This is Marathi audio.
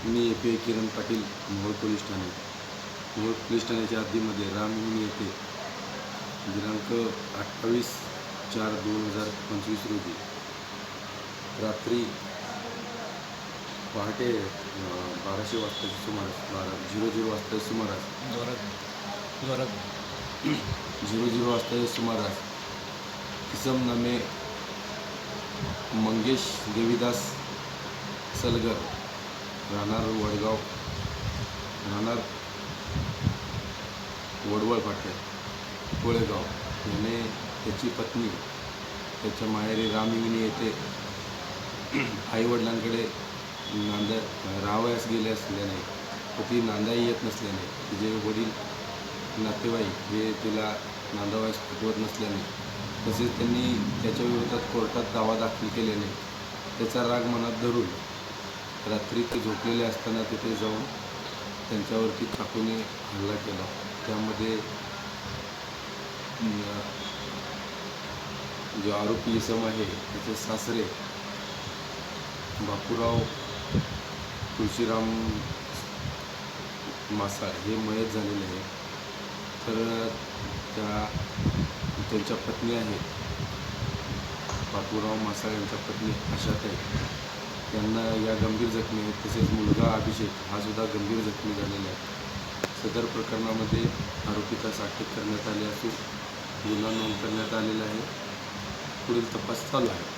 Me A P I Kiran Patil Mohol police Thane. Mohol police ठाण्याच्या हद्दीमध्ये रामहिनी येथे दिनांक अठ्ठावीस चार दोन हजार पंचवीस रोजी रात्री पहाटे बाराशे वाजताच्या सुमारास बारा झिरो झिरो वाजताच्या सुमारास झिरो झिरो वाजताच्या सुमारास इसम नामे मंगेश देवीदास सलगर राहणार वडगाव राहणार वडवळ फाट्या कोळेगाव. याने त्याची पत्नी त्याच्या माहेरी रामिनी येथे आईवडिलांकडे नांदा राहावयास गेले असल्याने व ती नांदाई येत नसल्याने तिचे वडील नातेवाईक हे तिला नांदावयास पाठवत नसल्याने तसेच त्यांनी त्याच्या विरोधात कोर्टात दावा दाखल केल्याने त्याचा राग मनात धरून रात्री ते झोपलेले असताना तिथे जाऊन त्यांच्यावरती चाकूने हल्ला केला. त्यामध्ये जो आरोपी इसम आहे त्याचे सासरे बापूराव तुळशीराम मासाळ हे मयत झालेले आहे तर त्या त्यांच्या पत्नी आहेत. बापूराव मासाळ यांच्या पत्नी आशाताई त्यांना या गंभीर जखमी आहेत तसेच मुलगा अभिषेक हा सुद्धा गंभीर जखमी झालेला आहे. सदर प्रकरणामध्ये आरोपीचा अटक करण्यात आली असून गुन्हा नोंद करण्यात आलेला आहे. पुढील तपास चालू आहे.